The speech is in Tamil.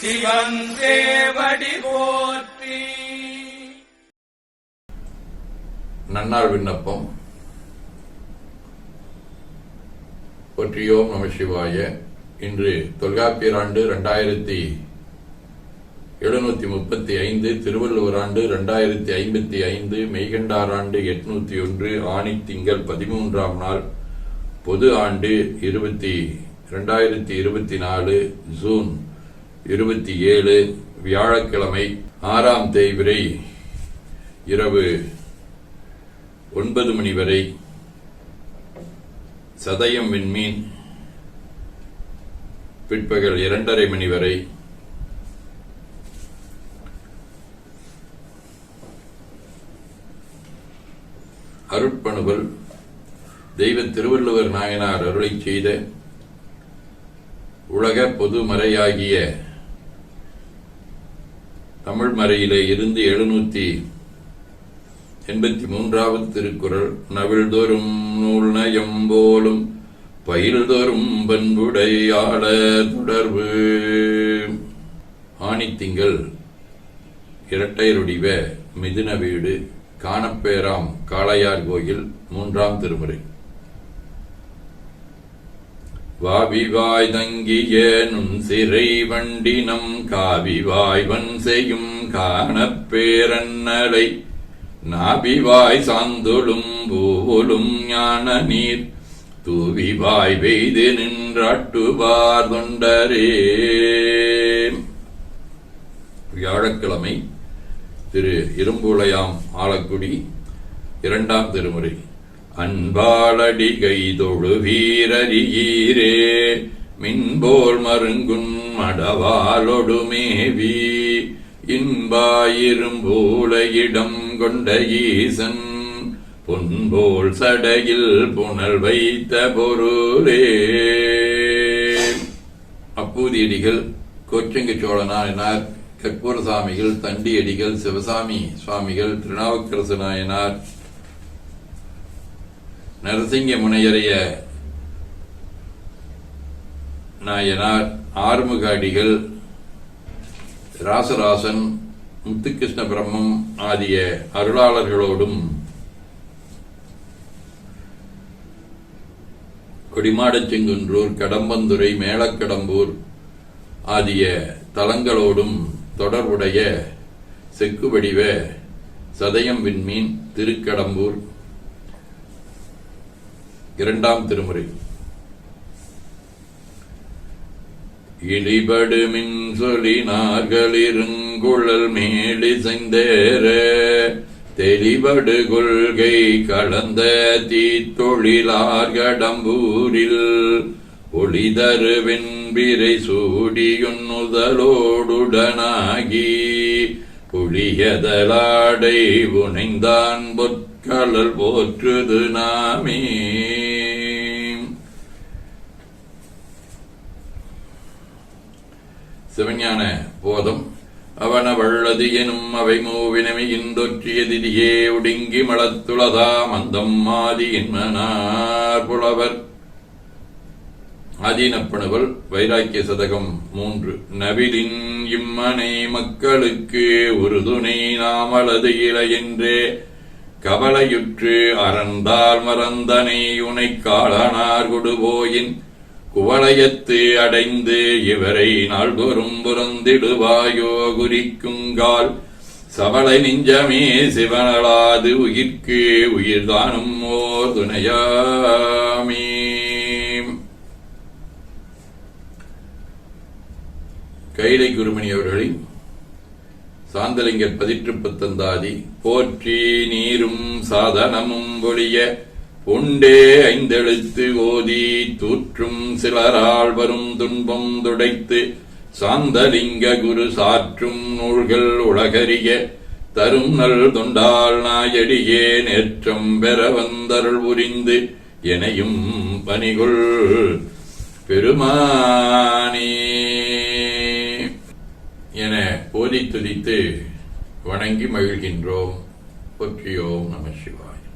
சிவன் சேவடி போற்றி. நன்னாள் விண்ணப்பம். போற்றியோம் நம சிவாய. இன்று தொல்காப்பியர் ஆண்டு ரெண்டாயிரத்தி எழுநூத்தி முப்பத்தி ஐந்து திருவள்ளுவர் ஆண்டு ரெண்டாயிரத்தி ஐம்பத்தி ஐந்து மெய்கண்டார் ஆண்டு எட்நூத்தி ஒன்று ஆணி திங்கள் பதிமூன்றாம் நாள் பொது ஆண்டு இருபத்தி ரெண்டாயிரத்தி இருபத்தி நாலு ஜூன் இருபத்தி ஏழு வியாழக்கிழமை ஆறாம் தேய்விரை இரவு ஒன்பது மணி வரை சதயம் விண்மீன் பிற்பகல் இரண்டரை மணி வரை அருட்பணுவல் தெய்வ திருவள்ளுவர் நாயனார் அருளை செய்த உலக பொதுமறையாகிய தமிழ் மறையிலே இருந்து எழுநூத்தி எண்பத்தி மூன்றாவது திருக்குறள் நவிழ்தோறும் நூல் நயம் போலும் பயில்தோறும் பண்புடையாள தொடர்பு. ஆணித்திங்கள் இரட்டையருடிவ மிதுன வீடு காணப்பேராம் காளையார் கோயில் மூன்றாம் திருமுறை. வாவிவாய் தங்கிய சிறை வண்டினம் காவிவாய்வன் செய்யும் காணப்பேரன்னலை நாபிவாய் சாந்துளும் பூவுளும் ஞான நீர் தூவிவாய் பெய்து நின்றாட்டுவார் தொண்டரே. வியாழக்கிழமை திரு இரும்புளையாம் ஆலக்குடி இரண்டாம் திருமுறை. அன்பாளடி கைதொழு வீரறியீரே மின்போல் மருங்குன் மடவாலொடுமேவி இன்பாயிரும்பூலையிடம் கொண்ட ஈசன் பொன்போல் சடையில் புனல் வைத்த பொருளே. அப்பூதியடிகள் கோச்சங்க சோழனாயினார் கற்பூரசாமிகள் தண்டியடிகள் சிவசாமி சுவாமிகள் திருநாவுக்கரசு நாயனார் நரசிங்க முனையறைய நாயனார் ஆறுமுகாடிகள் ராசராசன் முத்துகிருஷ்ண பிரம்மம் ஆகிய அருளாளர்களோடும் கொடிமாடச்செங்குன்றூர் கடம்பந்துறை மேலக்கடம்பூர் ஆகிய தலங்களோடும் தொடர்புடைய செக்கு வடிவ சதயம் விண்மீன் திருக்கடம்பூர் இரண்டாம் திருமுறை. இடிபடு மின் சொலினார்களிருங்குழல் மேலிசைந்தேற தெளிபடு கொள்கை கலந்த தீத்தொழிலார்கடம்பூரில் ஒளிதருவென்பிரை ஒளிதரு சூடியுன்னுதலோடுடனாகி புளியதலாடை உனைந்தான் பொற்கலல் போற்றுது நாமே. சிவஞான போதம். அவனவள்ளது எனும் அவை மூவினமையின் தொற்றியதிரியே ஒடுங்கி மலத்துளதா மந்தம் மாதி என்மனார் புலவர். அதீனப்பணுவல் வைராக்கிய சதகம் மூன்று. நவிலின் இம்மனை மக்களுக்கு ஒரு துணை நாமளது என்றே கவலையுற்று அறந்தால் மறந்தனை உனை காளனார் கொடுபோயின் குவளையத்து அடைந்து இவரை நாள்தோறும் புறந்திடுவாயோ குறிக்குங்கால் சவளை நெஞ்சமே சிவனலாது உயிர்க்கு உயிர்தானும் ஓர் துணையாமே. கைலை குருமணி அவர்களின் சாந்தலிங்கர் பதிற்று பத்தந்தாதி போற்றி நீரும் சாதனமும் ஒழிய உண்டே ஐந்தெழுத்து ஓதி தூற்றும் சிலரால் வரும் துன்பம் துடைத்து சாந்தலிங்க குரு சாற்றும் நூல்கள் உலகறிய தரும் நல் தொண்டால் நாயடியே நேற்றம் பெற வந்தருள் புரிந்து எனையும் பணிகுள் பெருமானே. என போதி துதித்து வணங்கி மகிழ்கின்றோம். போற்றியோம் நம சிவாய்.